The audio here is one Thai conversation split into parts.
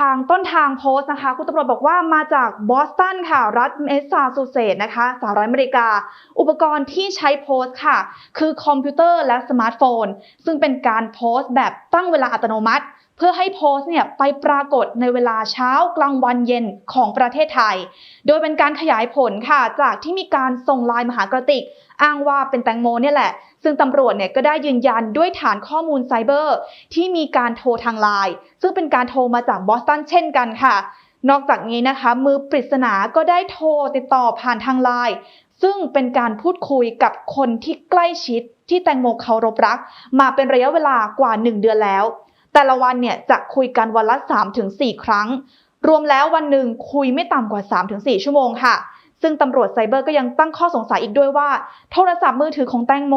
ทางต้นทางโพสต์นะคะ คุณตำรวจบอกว่ามาจากบอสตันค่ะ รัฐเมสซาชูเซตส์นะคะสหรัฐอเมริกา อุปกรณ์ที่ใช้โพสต์ค่ะ คือคอมพิวเตอร์และสมาร์ทโฟน ซึ่งเป็นการโพสต์แบบตั้งเวลาอัตโนมัติ พื่อให้โพสต์เนี่ยไปปรากฏในเวลาเช้ากลางวันเย็นของประเทศไทย โดยเป็นการขยายผลค่ะจากที่มีการส่งไลน์มาหากระติก อ้างว่าเป็นแตงโมเนี่ยแหละ ซึ่งตำรวจเนี่ยก็ได้ยืนยันด้วยฐานข้อมูลไซเบอร์ ที่มีการโทรทางไลน์ซึ่งเป็นการโทรมาจากบอสตันเช่นกันค่ะ นอกจากนี้นะคะ มือปริศนาก็ได้โทรติดต่อผ่านทางไลน์ซึ่งเป็นการพูดคุยกับคนที่ใกล้ชิดที่แตงโมเคารพรัก มาเป็นระยะเวลากว่า 1 เดือนแล้ว แต่ละวันเนี่ยจะคุยกันวันละ 3-4 ครั้ง รวมแล้ววันหนึ่งคุยไม่ต่ำกว่า 3-4 ชั่วโมงค่ะ ซึ่งตำรวจไซเบอร์ก็ยังตั้งข้อสงสัยอีกด้วยว่า โทรศัพท์มือถือของแตงโม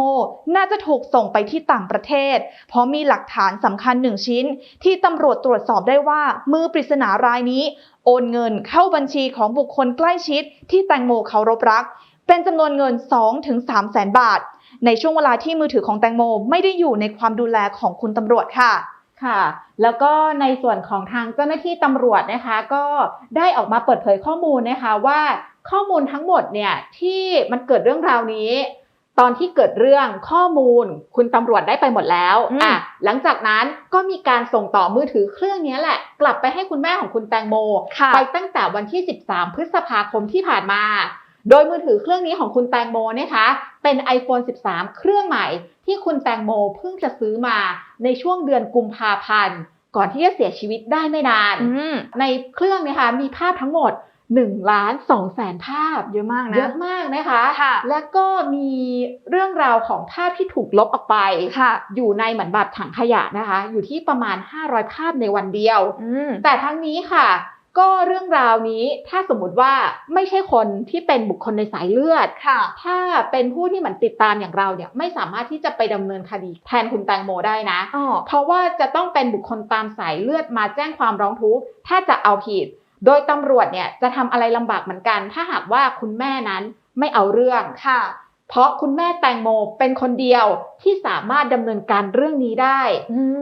น่าจะถูกส่งไปที่ต่างประเทศ เพราะมีหลักฐานสำคัญหนึ่งชิ้น ที่ตำรวจตรวจสอบได้ว่ามือปริศนารายนี้ โอนเงินเข้าบัญชีของบุคคลใกล้ชิด ที่แตงโมเคารพรัก เป็นจำนวนเงิน 2-3แสนบาท ในช่วงเวลาที่มือถือของแตงโม ไม่ได้อยู่ในความดูแลของคุณตำรวจค่ะ ค่ะ แล้วก็ในส่วนของทางเจ้าหน้าที่ตำรวจนะคะ ก็ได้ออกมาเปิดเผยข้อมูลนะคะว่าข้อมูลทั้งหมดเนี่ยที่มันเกิดเรื่องราวนี้ ตอนที่เกิดเรื่องข้อมูล คุณตำรวจได้ไปหมดแล้วอืมอะหลังจากนั้นก็มีการส่งต่อมือถือเครื่องนี้แหละ กลับไปให้คุณแม่ของคุณแตงโมค่ะไปตั้งแต่วันที่ 13 พฤษภาคมที่ผ่านมา โดยมือถือเครื่องนี้ของคุณแตงโมนะคะ เป็น iPhone 13 เครื่องใหม่ที่คุณแตงโมเพิ่งจะซื้อมาในช่วงเดือนกุมภาพันธ์ ก่อนที่จะเสียชีวิตได้ไม่นานอืมในเครื่องเนะคะมีภาพทั้งหมด1ล้าน2แสนภาพเยอะมากนะเยอะมากนะคะค่ะและก็มีเรื่องราวของภาพที่ถูกลบออกไปค่ะอยู่ในเหมือนแบบถังขยะนะคะ อยู่ที่ประมาณ 500 ภาพในวันเดียวอืมแต่ทั้งนี้ค่ะ ก็เรื่องราวนี้ถ้าสมมุติว่าไม่ใช่คนที่เป็นบุคคลในสายเลือดค่ะ ถ้าเป็นผู้ที่เหมือนติดตามอย่างเราเนี่ยไม่สามารถที่จะไปดำเนินคดีแทนคุณแตงโมได้นะอ๋อเพราะว่าจะต้องเป็นบุคคลตามสายเลือดมาแจ้งความร้องทุกข์ถ้าจะเอาผิด โดยตำรวจเนี่ยจะทำอะไรลำบากเหมือนกัน ถ้าหากว่าคุณแม่นั้นไม่เอาเรื่องค่ะ เพราะคุณแม่แตงโมเป็นคนเดียวที่สามารถดำเนินการเรื่องนี้ได้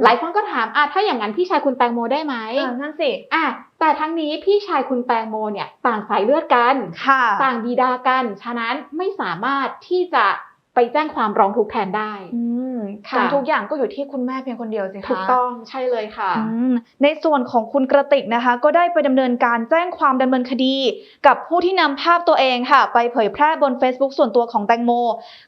หลายคนก็ถามอะถ้าอย่างนั้นพี่ชายคุณแตงโมได้ไหมเออนั่นสิอะ แต่ทั้งนี้พี่ชายคุณแตงโมเนี่ยต่างสายเลือดกันค่ะต่างบิดากัน ฉะนั้นไม่สามารถที่จะ ไปแจ้งความร้องทุกข์แทนได้อืมค่ะทำทุกอย่างก็อยู่ที่คุณแม่เพียงคนเดียวสิคะถูกต้องใช่เลยค่ะอืมในส่วนของคุณกระติกนะคะ ก็ได้ไปดำเนินการแจ้งความดำเนินคดี กับผู้ที่นำภาพตัวเองค่ะ ไปเผยแพร่บน Facebook ส่วนตัวของแตงโม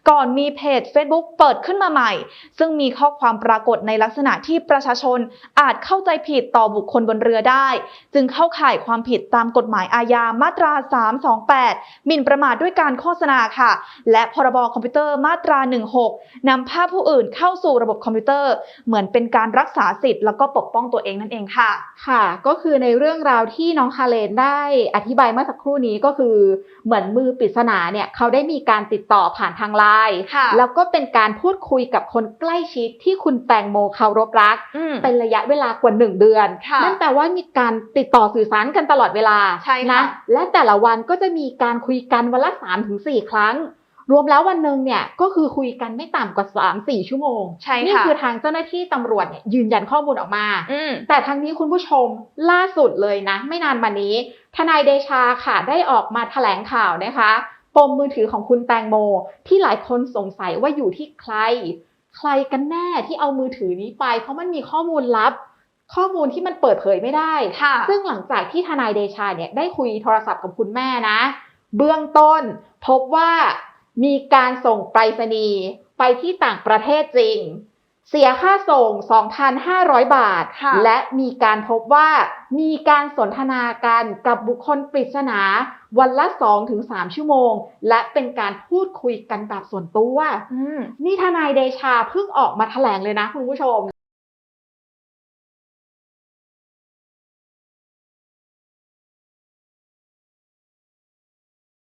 ก่อนมีเพจ Facebook เปิดขึ้นมาใหม่ ซึ่งมีข้อความปรากฏในลักษณะที่ประชาชนอาจเข้าใจผิดต่อบุคคลบนเรือได้ จึงเข้าข่ายความผิดตามกฎหมายอาญามาตรา 328หมิ่นประมาทด้วยการโฆษณาค่ะ และพรบคอมพิวเตอร์มาตรา 16 นำภาพผู้อื่นเข้าสู่ระบบคอมพิวเตอร์ เหมือนเป็นการรักษาสิทธิ์ แล้วก็ปกป้องตัวเองนั่นเองค่ะ ค่ะ ก็คือในเรื่องราวที่น้องคาเลนได้อธิบายเมื่อสักครู่นี้ก็คือเหมือนมือปริศนาเนี่ยเขาได้มีการติดต่อผ่านทางไลน์ค่ะแล้วก็เป็นการพูดคุยกับคนใกล้ชิดที่คุณแตงโมเคารพรักอืมเป็นระยะเวลากว่าหนึ่งเดือนค่ะนั่นแปลว่ามีการติดต่อสื่อสารกันตลอดเวลาใช่ค่ะนะและแต่ละวันก็จะมีการคุยกันวันละสามถึงสี่ครั้ง รวมแล้ววันหนึ่งเนี่ยก็คือคุยกันไม่ต่ำกว่าสามสี่ชั่วโมงใช่นี่ค่ะคือทางเจ้าหน้าที่ตำรวจเนี่ยยืนยันข้อมูลออกมาอืมแต่ทั้งนี้คุณผู้ชมล่าสุดเลยนะ ไม่นานมานี้ ทนายเดชาค่ะได้ออกมาแถลงข่าวนะคะปมมือถือของคุณแตงโม ที่หลายคนสงสัยว่าอยู่ที่ใคร ใครกันแน่ที่เอามือถือนี้ไป เพราะมันมีข้อมูลลับ ข้อมูลที่มันเปิดเผยไม่ได้ค่ะซึ่งหลังจากที่ทนายเดชาเนี่ยได้คุยโทรศัพท์กับคุณแม่นะ เบื้องต้น พบว่า มีการส่งไปรษณีย์ไปที่ต่างประเทศจริง เสียค่าส่ง 2,500 บาทค่ะและมีการพบว่ามีการสนทนากันกับบุคคลปริศนา วันละ 2-3 ชั่วโมง และเป็นการพูดคุยกันแบบส่วนตัวอืมนี่ทนายเดชาเพิ่งออกมาแถลงเลยนะคุณผู้ชม